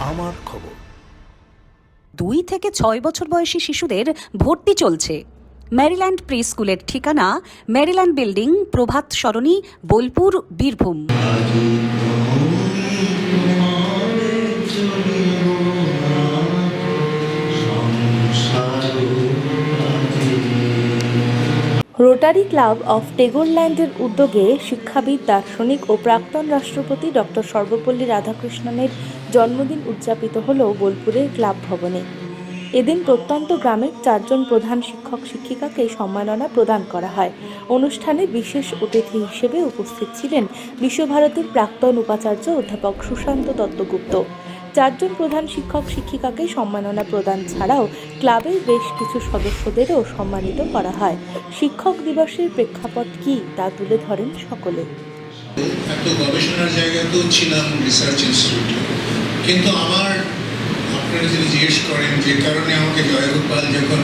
আমার খবর। দুই থেকে ছয় বছর বয়সী শিশুদের ভর্তি চলছে। ম্যারিল্যান্ড প্রি স্কুলের ঠিকানা Maryland building, Prabhat Sarani, Bolpur, Birbhum. Rotary Club of টেগোরল্যান্ডের উদ্যোগে শিক্ষাবিদ, দার্শনিক ও প্রাক্তন রাষ্ট্রপতি ডক্টর সর্বপল্লী রাধাকৃষ্ণনের জন্মদিন উদযাপিত হল বোলপুরের ক্লাব ভবনে। এদিন প্রত্যন্ত গ্রামের চারজন প্রধান শিক্ষক শিক্ষিকাকে সম্মাননা প্রদান করা হয়। অনুষ্ঠানে বিশেষ অতিথি হিসেবে উপস্থিত ছিলেন বিশ্বভারতীর প্রাক্তন উপাচার্য অধ্যাপক সুশান্ত দত্তগুপ্ত। চারজন প্রধান শিক্ষক শিক্ষিকাকে সম্মাননা প্রদান ছাড়াও ক্লাবের বেশ কিছু সদস্যদেরও সম্মানিত করা হয়। শিক্ষক দিবসের প্রেক্ষাপট কী তা তুলে ধরেন সকলে। একটা গবেষণার জায়গাতেও ছিলাম রিসার্চ ইনস্টিটিউটে কিন্তু আমার, আপনারা যদি জিজ্ঞেস করেন যে কারণে আমাকে জয়গোপাল যখন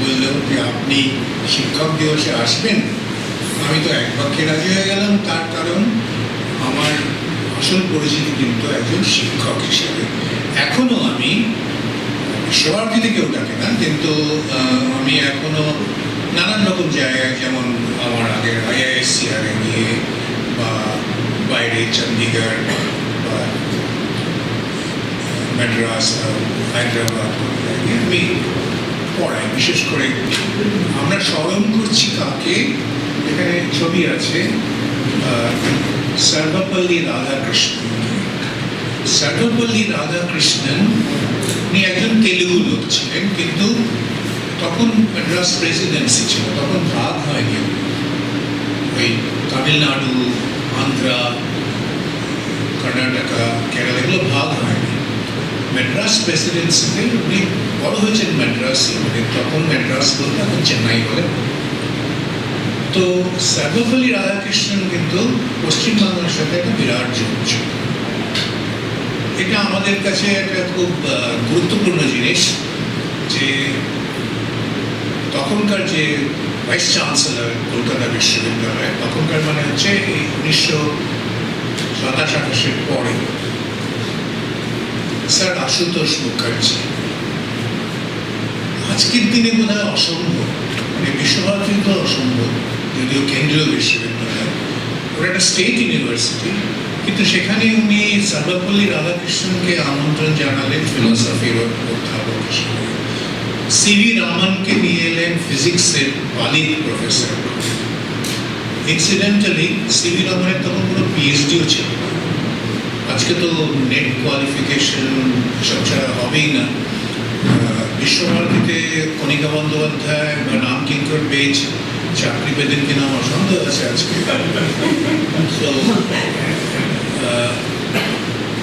বলল যে আপনি শিক্ষক দিবসে আসবেন, আমি তো এক পক্ষে রাজি হয়ে গেলাম। তার কারণ, আমার আসল পরিচিতি কিন্তু একজন শিক্ষক হিসেবে। এখনও আমি বিশ্বভারতীতে কেউ ডাকে না, কিন্তু আমি এখনও নানান রকম জায়গায় যেমন আমার আগে গিয়ে বা বাইরে চণ্ডীগড় বা ম্যাড্রাস বা হায়দ্রাবাদ আমি পড়াই। বিশেষ করে আমরা স্মরণ করছি কাকে, এখানে ছবি আছে সর্বপল্লী রাধাকৃষ্ণ সর্বপল্লী রাধাকৃষ্ণন উনি একজন তেলুগু লোক ছিলেন, কিন্তু তখন মাদ্রাস প্রেসিডেন্সি ছিল, তখন ভাগ হয়নি ওই তামিলনাড়ু, আন্ধ্রা, কর্ণাটকা, কেরালা, এগুলো ভাগ হয়নি ম্যাড্রাস প্রেসিডেন্সিতে উনি বড় হয়েছেন ম্যাড্রাসে মানে তখন ম্যাড্রাস বলতে এখন চেন্নাই বলে। তো সর্বপল্লী রাধাকৃষ্ণন কিন্তু পশ্চিমবাংলার সাথে একটা বিরাট যোগ এটা আমাদের কাছে একটা খুব গুরুত্বপূর্ণ জিনিস যে তখনকার যে ভাইস চ্যান্সেলর কলকাতা বিশ্ববিদ্যালয়, তখনকার মানে হচ্ছে এই উনিশশো সাতাশ আঠাশের পরে স্যার আশুতোষ মুখার্জি। আজকের দিনে বোধ হয় অসম্ভব মানে বিশ্বভারতী তো অসম্ভব। যদিও কেন্দ্রীয় বিশ্ববিদ্যালয় ওটা একটা স্টেট ইউনিভার্সিটি কিন্তু সেখানে উনি সর্বপল্লী রাধাকৃষ্ণনকে আমন্ত্রণ জানালেন ফিলোসফির অধ্যাপক হিসেবে। সিভি রামনকে নিয়ে এলেন ফিজিক্সের বালিক প্রফেসর ইনসিডেন্টালি সিভি রমনের তখন কোনো পিএইচডিও ছিল আজকে তো নেট কোয়ালিফিকেশন সব ছাড়া হবেই না। বিশ্বভারতীতে কণিকা বন্দ্যোপাধ্যায় বা নাম কিঙ্কর পেজ চাকরি পেতেন কিনা আমার সন্দেহ আছে আজকে।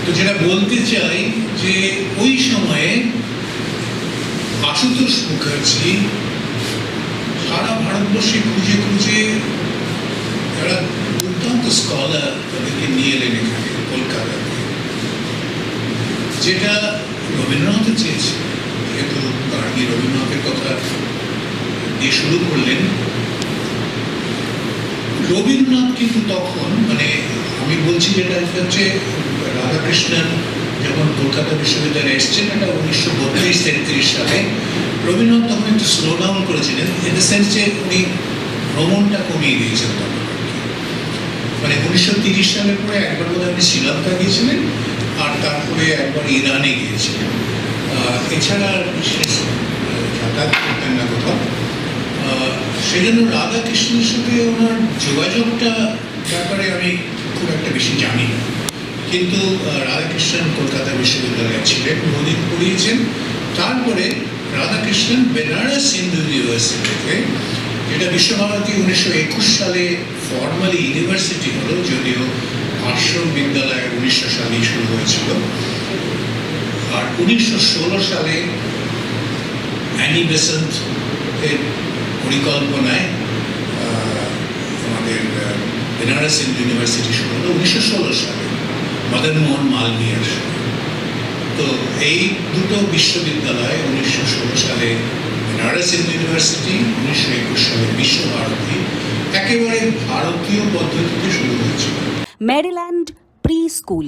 তো যেটা বলতে চাই যে ওই সময়ে আশুতোষ মুখার্জি সারা ভারতবর্ষে খুঁজে খুঁজে যারা দুর্দান্ত স্কলার তাদেরকে নিয়ে এলেন এখানে, কলকাতাতে। যেটা রবীন্দ্রনাথ চেয়েছে যেহেতু গার্গী রবীন্দ্রনাথের কথা দিয়ে শুরু করলেন। রবীন্দ্রনাথ কিন্তু তখন মানে আমি বলছি যেটা হচ্ছে, রাধাকৃষ্ণন যখন কলকাতা বিশ্ববিদ্যালয়ে এসছেন, এটা উনিশশো বত্রিশ তেত্রিশ সালে, রবীন্দ্রনাথ তখন একটু স্লো ডাউন করেছিলেন ইন দ্য সেন্স যে উনি ভ্রমণটা কমিয়ে দিয়েছেন তখন মানে উনিশশো তিরিশ সালের পরে একবার বোধহয় আপনি শ্রীলঙ্কা গিয়েছিলেন, আর তারপরে একবার ইরানে গিয়েছিলেন। এছাড়া আর বিশেষ যাতায়াত করতেন না কোথাও। আহ, সেই জন্য রাধাকৃষ্ণের সাথে ওনার যোগাযোগটা ব্যাপারে আমি খুব একটা বেশি জানি না। কিন্তু রাধাকৃষ্ণন কলকাতা বিশ্ববিদ্যালয়ে ছিলেন বহুদিন পড়িয়েছেন। তারপরে রাধাকৃষ্ণন বেনারস হিন্দু ইউনিভার্সিটিতে যেটা বিশ্বভারতী উনিশশো একুশ সালে ফর্মালি ইউনিভার্সিটি হলো যদিও আশ্রম বিদ্যালয় উনিশশো সালেই শুরু হয়েছিল। আর উনিশশো ষোলো সালে অ্যানি বেসেন্ট এর পরিকল্পনায় আমাদের বেনারস ইউনিভার্সিটি শুরু উনিশশো ষোলো সালে মদন মোহন মালভিয়ার তো এই দুটো বিশ্ববিদ্যালয় উনিশশো ষোলো সালে বেনারস ইউনিভার্সিটি উনিশশো একুশ সালে বিশ্বভারতী একেবারে ভারতীয় পদ্ধতিতে শুরু হয়েছিল। Maryland pre school